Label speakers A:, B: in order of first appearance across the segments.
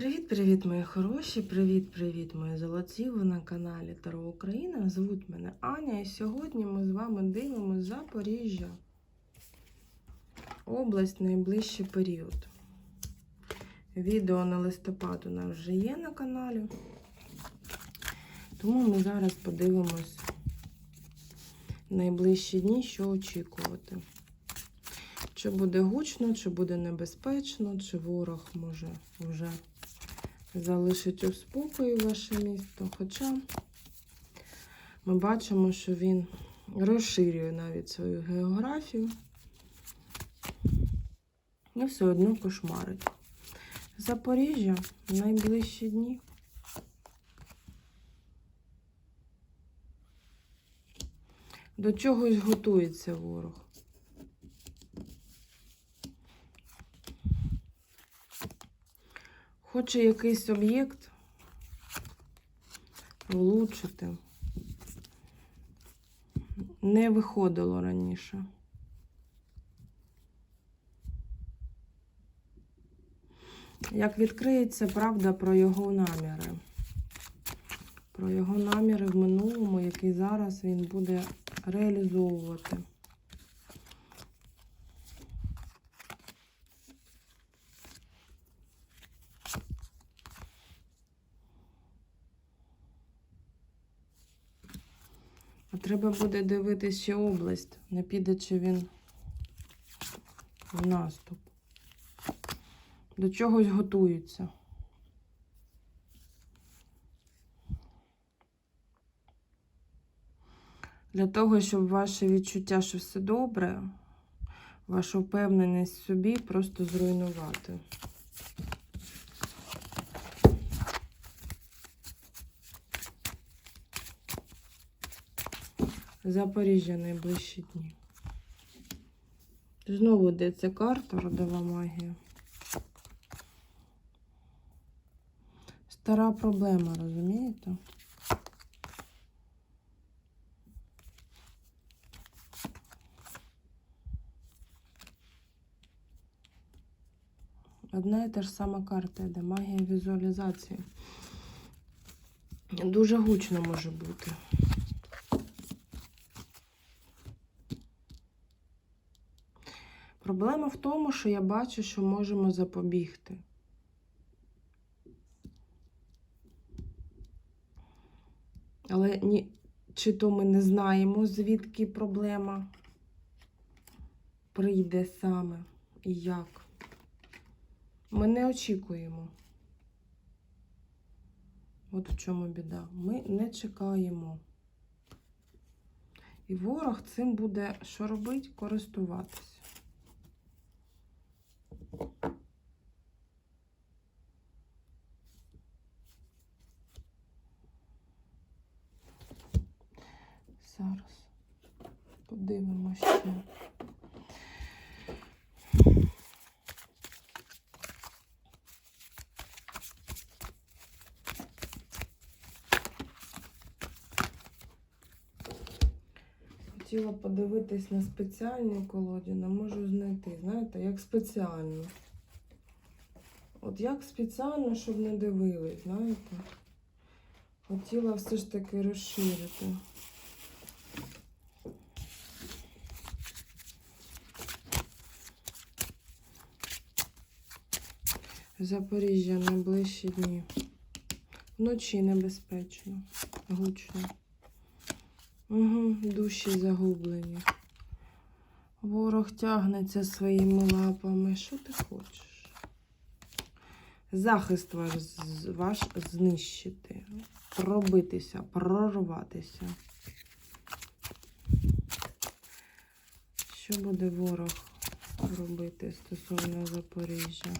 A: Привіт-привіт, мої хороші! Привіт-привіт, мої золоті! Ви на каналі Таро Україна. Звуть мене Аня, і сьогодні ми з вами дивимося Запоріжжя. Область найближчий період. Відео на листопад у нас вже є на каналі. Тому ми зараз подивимось найближчі дні, що очікувати. Чи буде гучно, чи буде небезпечно, чи ворог може вже залишить у спокої ваше місто. Хоча ми бачимо, що він розширює навіть свою географію і все одно кошмарить. Запоріжжя в найближчі дні. До чогось готується ворог. Хоче якийсь об'єкт влучити. Не виходило раніше. Як відкриється правда про його наміри? Про його наміри в минулому, який зараз він буде реалізовувати. Треба буде дивитися ще область, не піде чи він в наступ. До чогось готується. Для того, щоб ваше відчуття, що все добре, вашу впевненість в собі просто зруйнувати. Запоріжжя найближчі дні. Знову йде ця карта родова магія. Стара проблема, розумієте? Одна і та ж сама карта йде магія візуалізації. Дуже гучно може бути. Проблема в тому, що я бачу, що можемо запобігти. Але ні, чи то ми не знаємо, звідки проблема прийде саме і як. Ми не очікуємо. От в чому біда. Ми не чекаємо. І ворог цим буде що робить? Користуватися. Зараз подивимося Хотіла подивитись на спеціальні колоді, можу знайти, знаєте, як спеціально. От як спеціально, щоб не дивились, знаєте? Хотіла все ж таки розширити. Запоріжжя найближчі дні. Вночі небезпечно, гучно. Угу, душі загублені. Ворог тягнеться своїми лапами. Що ти хочеш? Захист ваш, ваш знищити, пробитися, прорватися. Що буде ворог робити стосовно Запоріжжя?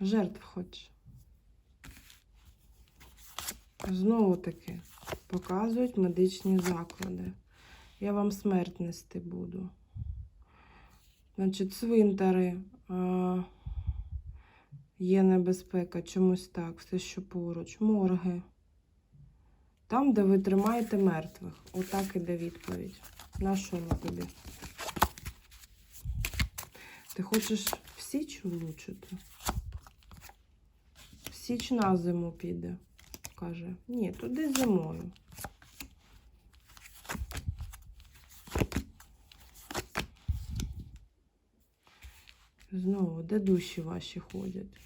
A: Жертв хоче. Знову таки показують медичні заклади. Я вам смерть нести буду. Значить, цвинтари а, є небезпека, чомусь так, все, що поруч, морги. Там, де ви тримаєте мертвих. Отак іде відповідь. На що ми тобі? Ти хочеш в Січ влучити. Січ на зиму піде, каже. Ні, туди зимою. Знову, де душі ваші ходять?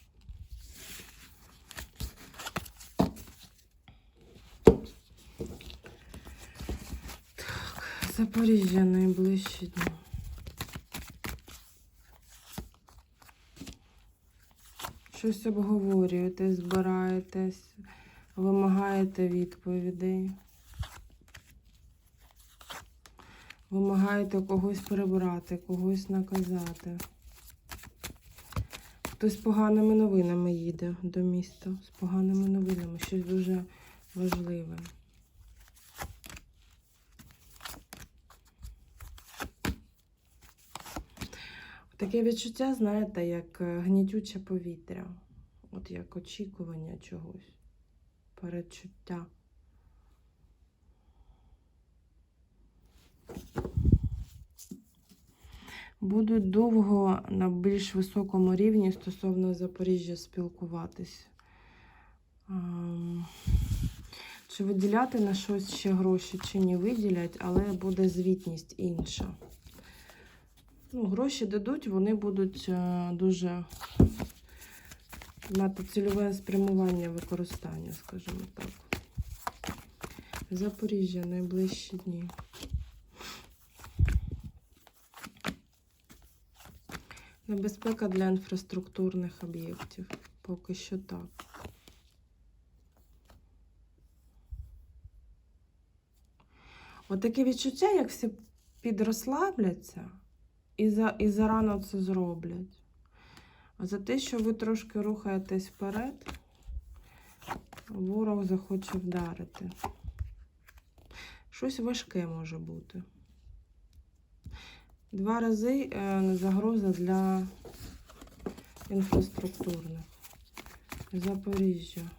A: Так, Запоріжжя найближчі дні. Щось обговорюєте, збираєтесь, вимагаєте відповідей. Вимагаєте когось прибрати, когось наказати. Хтось з поганими новинами їде до міста. З поганими новинами. Щось дуже важливе. Таке відчуття, знаєте, як гнітюче повітря. От як очікування чогось. Передчуття. Будуть довго на більш високому рівні стосовно Запоріжжя спілкуватись. Чи виділяти на щось ще гроші, чи не виділять, але буде звітність інша. Ну, гроші дадуть, вони будуть е, дуже мати цільове спрямування використання, скажімо так. Запоріжжя найближчі дні. Небезпека для інфраструктурних об'єктів. Поки що так. От відчуття, як всі підрозслабляться і, за, і зарано це зроблять. За те, що ви трошки рухаєтесь вперед, ворог захоче вдарити. Щось важке може бути. Два рази е, загроза для інфраструктурних. Запоріжжя.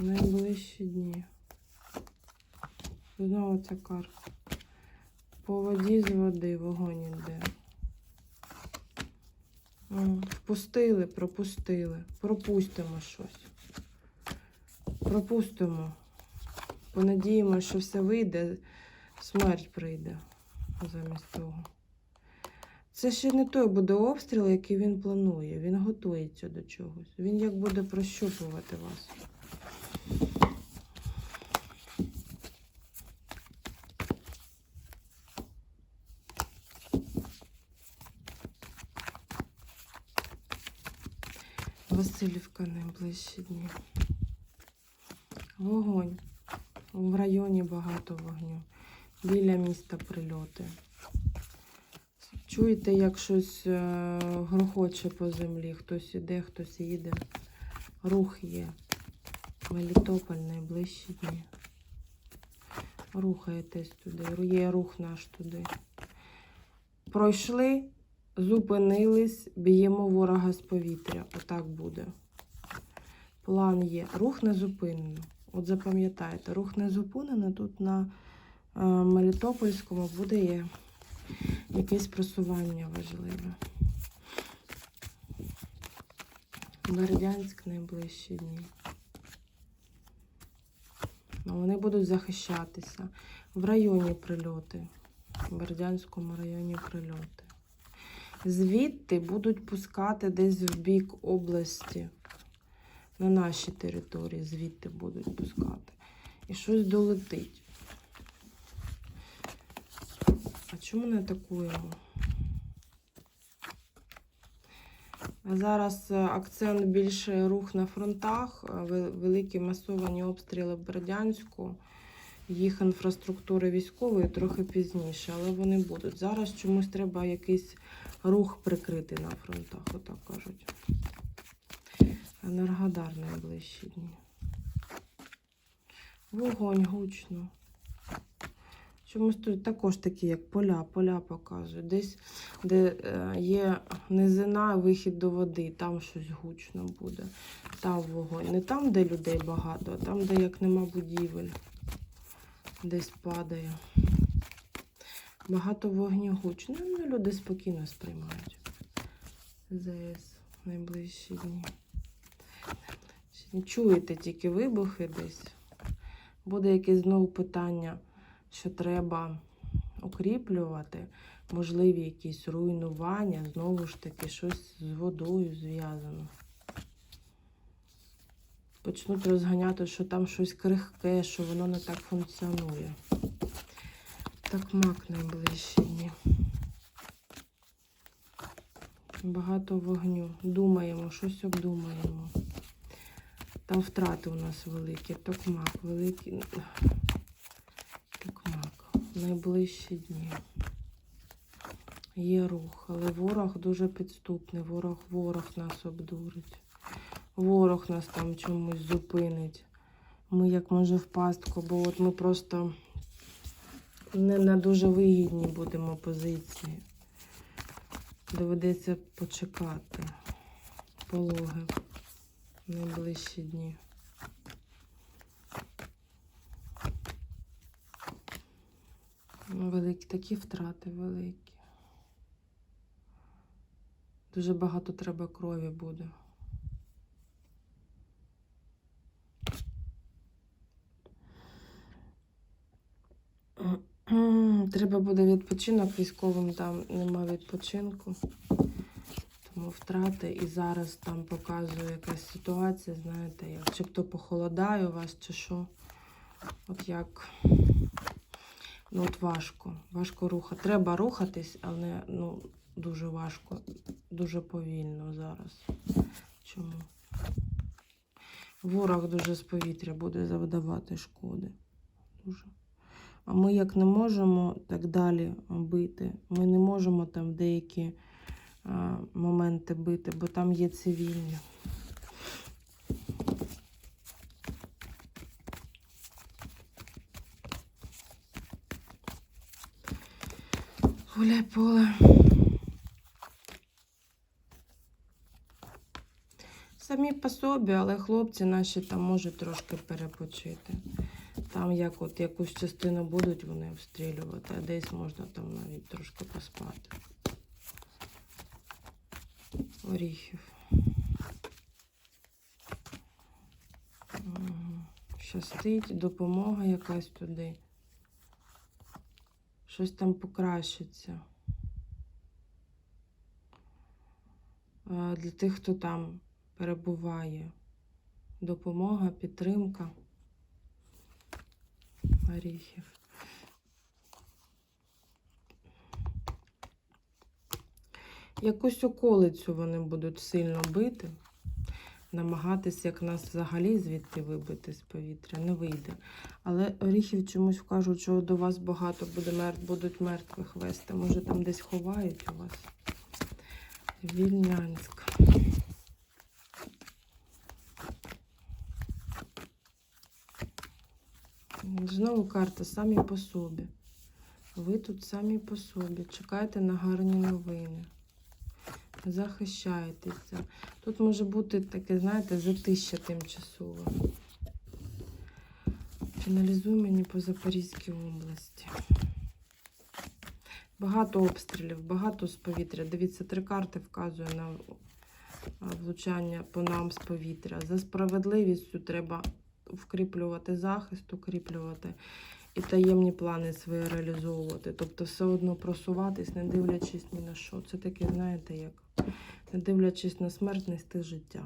A: Найближчі дні. Знову ця карта. По воді з води вогонь іде. Впустили, пропустили. Пропустимо щось. Пропустимо. Понадіємо, що все вийде, смерть прийде замість того. Це ще не той буде обстріл, який він планує. Він готується до чогось. Він як буде прощупувати вас. Васильівка найближчі дні. Вогонь. В районі багато вогню. Біля міста прильоти. Чуєте, як щось е, грохоче по землі. Хтось іде, хтось їде. Рух є. Мелітополь найближчі дні. Рухаєтесь туди. Є рух наш туди. Пройшли, зупинились, б'ємо ворога з повітря. Отак буде. План є. Рух не зупинено. От запам'ятайте, рух не зупинено. Тут на е, Мелітопольському буде якесь просування важливе. Бердянськ найближчі дні. Ну, Вони будуть захищатися. В районі прильоти. В Бердянському районі прильоти. Звідти будуть пускати десь в бік області. На нашій території звідти будуть пускати. І щось долетить. А чому не атакуємо? Зараз е, акцент більше рух на фронтах, е, великі масовані обстріли в Бердянську, їх інфраструктури військової трохи пізніше, але вони будуть. Зараз чомусь треба якийсь рух прикрити на фронтах, отак кажуть. Енергодар найближчі дні. Вогонь гучно. Чомусь тут також такі, як поля, поля показують. Десь, де е, є низина, вихід до води, там щось гучно буде. Там вогонь. Не там, де людей багато, а там, де як нема будівель. Десь падає. Багато вогню гучно. Ну, люди спокійно сприймають. ЗС найближчі дні. Чуєте тільки вибухи десь. Буде якесь знову питання, що треба укріплювати, можливі якісь руйнування, знову ж таки, щось з водою зв'язано. Почнуть розганяти, що там щось крихке, що воно не так функціонує. Так, мак найближчі. Багато вогню. Думаємо, щось обдумаємо. Там втрати у нас великі. Токмак, великий. Токмак. Найближчі дні. Є рух, але ворог дуже підступний. Ворог, ворог нас обдурить. Ворог нас там чомусь зупинить. Ми як може в пастку, бо от ми просто не на дуже вигідній будемо позиції. Доведеться почекати пологи в найближчі дні. Великі такі втрати великі. Дуже багато треба крові буде. Треба буде відпочинок військовим, там нема відпочинку. Тому втрати і зараз там показує якась ситуація, знаєте, як чи хто похолодає у вас, чи що. От як ну от важко. Важко рухати. Треба рухатись, але ну, дуже важко, дуже повільно зараз. Чому? Ворог дуже з повітря буде завдавати шкоди. Дуже. А ми як не можемо так далі бити, ми не можемо там деякі а, моменти бити, бо там є цивільні. Гуляй поле. Самі по собі, але хлопці наші там можуть трошки перепочити. Там як от якусь частину будуть вони обстрілювати, а десь можна там навіть трошки поспати. Оріхів. Щастить, допомога якась туди. Щось там покращиться. Для тих, хто там перебуває. Допомога, підтримка оріхів. Якусь околицю вони будуть сильно бити, намагатися, як нас взагалі звідти вибити з повітря, не вийде. Але оріхів чомусь кажуть, що до вас багато буде мер... будуть мертвих вести. Може, там десь ховають у вас. Вільнянськ. Знову карта самі по собі. Ви тут самі по собі. Чекайте на гарні новини. Захищаєтеся. Тут може бути таке, знаєте, затища тимчасове. Фіналізуй мені по Запорізькій області. Багато обстрілів, багато з повітря. Дивіться, три карти вказує на влучання по нам з повітря. За справедливістю треба вкріплювати захист, укріплювати і таємні плани свої реалізовувати. Тобто все одно просуватись, не дивлячись ні на що. Це таке, знаєте, як не дивлячись на смерть, нести життя.